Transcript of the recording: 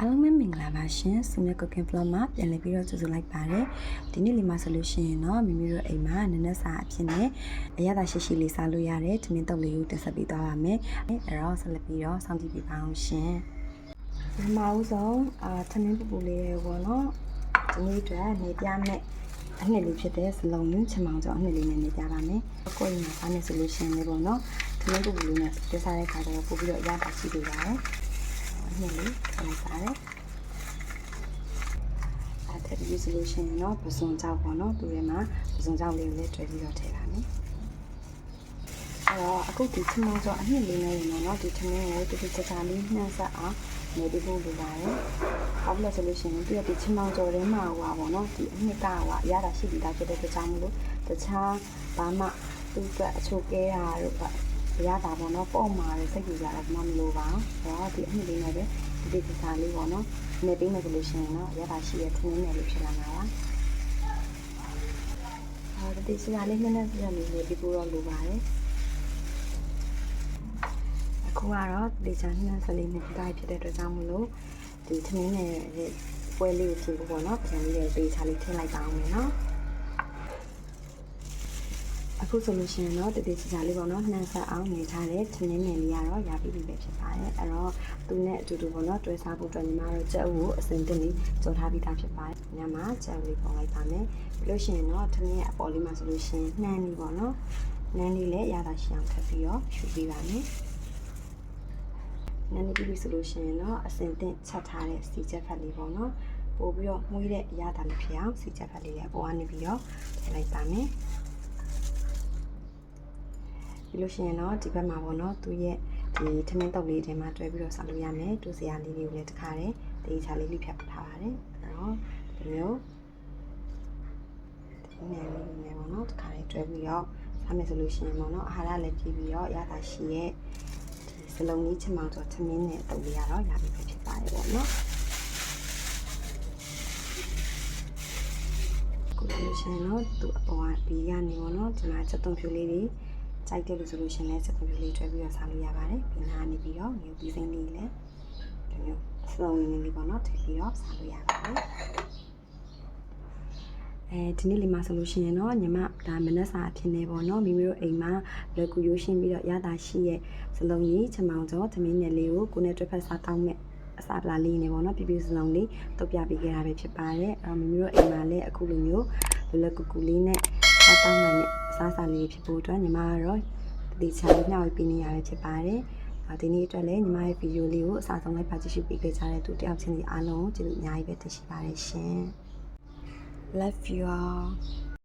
အားလုံးပဲမင်္ဂလာပါရှင်စုမြတ် cooking vlog မှာပြန်လည်ပြီးတော့ကြိုဆိုလိုက်ပါတယ်ဒီနေ့လေးမှာဆိုလို့ရှိရင်တော့မိမိတို့အိမ်မှာနနက်စာအဖြစ်နဲ့အရသာရှိရှိလေးစားလို့ရတဲ့ထမင်းတုပ်လေးကိုတင်ဆက်ပေးသွားပါမယ်အဲ့တော့ဆက်လက်ပြီးတော့စောင့်ကြည့်ပေးပါအောင်ရှင်ဒီမှာဦးဆုံးအာထမင်းပူပူလေးရေပေါ့နော်ဒီနေ့အတွက်နေပြမဲ့အနှစ်လေးဖြစ်တဲ့စလုံးရင်းချမောင်ကျော်အနှစ်လေးနဲ့နေပြပါမယ်ကိုယ်ရင်စားနေဆိုလို့ရှိရင်လည်းပေါ့နော်ထမင်းပူပူလေးနဲ့ပြစားတဲ့ခါကျတော့ပို့ပြီးတော့အရသာရှိပေးပါတယ်အနှစ်လေးလိုက်ပါတယ် အဲ့ထ ပ်ပြီးဆိုလို့ရှိရင်တော့ပစုံကြောက်ပေါ့နော်သူထဲမှာပစုံကြောက်လေးကိုလည်းတွဲပြီးတော့ထည့်ပါမယ်အဲ့တော့အခုဒီချမောကျော်အနှစ်လေးနဲ့ရင်တော့ဒီထမင်းကိုတူတူချာချာလေးနှံ့ဆက်အောင်နေပြီးဖို့လိုပါတယ်။ဘာလို့လဲဆိုလို့ရှိရင်ပြီးတော့ဒီချမောကျော်ထဲမှာဟိုပါပေါ့နော်ဒီအနှစ်ကဟိုအရသာရှိပြီးသားဖြစ်တဲ့အတွက်ကြောင့်မလို့တခြားဘာမှသူ့အတွက်အချို့ကဲတာတို့ကအရသာပေါ့နော်ပုံမာရစိတ်ကြည်ကြတာမှမလိုပါဘူး။ဒါတော့ဒီအနှစ်လေးနဲ့ပဲ ဒီဒီချာလေးပေါ့နော်နေပြီးမယ်ဆိုလို့ရှိရင်တော့ရတာရှိရထင်းနေလို့ဖြစ်လာမှာပါ။အဲဒီစရာလေးနည်းနည်းပြရလေးနေပြီးပို့တော့လိုပါတယ်။အခုကတော့ဒီချာနှမ်းစလေးနဲ့ဒီတိုင်းဖြစ်တဲ့အတွက်ကြောင့်မလို့ဒီထင်းနဲ့ပွဲလေးကိုပြင်ဖို့ပေါ့နော်ပြန်လေးတွေပေးချလေးထည့်လိုက်ပါအောင်မယ်နော်။ အခုဆိုလို့ရှိရင်တော့တတိချာလေးပေါ့နော်နှမ်းဆက်အောင်နေထားတဲ့ထင်းနဲ့လေးကတော့ရပြီပြီပဲဖြစ်ပါတယ်အဲ့တော့သူနဲ့အတူတူပေါ့နော်တွဲစားဖို့အတွက်ညီမတို့ကြက်ဥကိုအစင်တင်လေးကြော်ထားပြီးသားဖြစ်ပါတယ်ညမှာကြက်ဥလေးပေါ်လိုက်ပါမယ်ပြီးလို့ရှိရင်တော့ထင်းရဲ့အပေါ်လေးမှာဆိုလို့ရှိရင်နှမ်းလေးပေါ့နော်နှမ်းလေးလည်းရတာရှိအောင်ထပ်ပြီးတော့ယူပေးပါမယ်နန်းနေပြီဆိုလို့ရှိရင်တော့အစင်တင်ချက်ထားတဲ့စီချက်ဖက်လေးပေါ့နော်ပို့ပြီးတော့မှုရတဲ့အရာတာလေးဖြစ်အောင်စီချက်ဖက်လေးလည်းပေါ်ကနေပြီးတော့ထည့်လိုက်ပါမယ် ပြီးလို့ရှိရင်တော့ဒီဘက်မှာပေါ့နော်သူရဲ့ဒီထမင်းတုပ်လေးထဲမှာတွဲပြီးတော့ဆောက်လို့ရမယ်တူစရာလေးတွေကိုလည်းတစ်ခါတည်းတေးချလေးလေးဖြတ်ထားပါတယ်အဲ့တော့ဒီမျိုးဒီနေလေးနဲ့ပေါ့နော်တစ်ခါတည်းတွဲပြီးတော့စားမယ်ဆိုလို့ရှိရင်ပေါ့နော်အာဟာရလည်းကြည့်ပြီးတော့ရတာရှိရဲ့ဒီစလုံးလေးချမောင်ကျော်ထမင်းနဲ့တုပ်လေးကတော့ရပြီပဲဖြစ်ပါတယ်ပေါ့နော်ကိုလို့ရှိရင်တော့သူအပေါ်ကဘီရနေပေါ့နော်ဒီမှာချက်သွန်ဖြူလေးတွေ ကြိုက်တယ်လို့ဆိုလို့ရှိရင်လည်းချက်သွန်ဖြူလေးတွဲပြီးတော့စားလို့ရပါတယ်ဘီနာနေပြီးတော့ငရုတ်ပြီးစိမ့်လေးလည်းဒီမျိုးအစုံလေးလေးပေါ့နော်ထည့်ပြီးတော့စားလို့ရပါတယ်အဲဒီနေ့လေးမှာဆိုလို့ရှိရင်တော့ညီမဒါမနက်စာအဖြစ်နေပေါ့နော်မိမိတို့အိမ်မှာလွယ်ကူရိုးရှင်းပြီးတော့ရတာရှိရဲ့စလုံးကြီးချမောင်ကျော်သမင်းနယ်လေးကိုကိုနဲ့တွဲဖက်စားတောင်းမဲ့အစာပလာလေးနေပေါ့နော်ပြပြစလုံးလေးတုတ်ပြပေးခဲ့တာပဲဖြစ်ပါတယ်အဲမိမိတို့အိမ်မှာလည်းအခုလိုမျိုးလွယ်လွယ်ကူကူလေးနဲ့စားတောင်းနိုင်တဲ့အ စားအစာလေးဖြစ်ဖို့အတွက်ညီမကတော့ဒီချာလေးမျှဝေပေးနေရပဲဖြစ်ပါတယ်ဒီနေ့အတွက်လည်းညီမရဲ့ဗီဒီယိုလေးကိုအစားဆုံးလိုက်ပါကြည့်ရှုပေးခဲ့ကြတဲ့သူတယောက်ချင်းစီအားလုံးကိုကျေးဇူးအများကြီးပဲတင်ရှိပါတယ်ရှင် love you all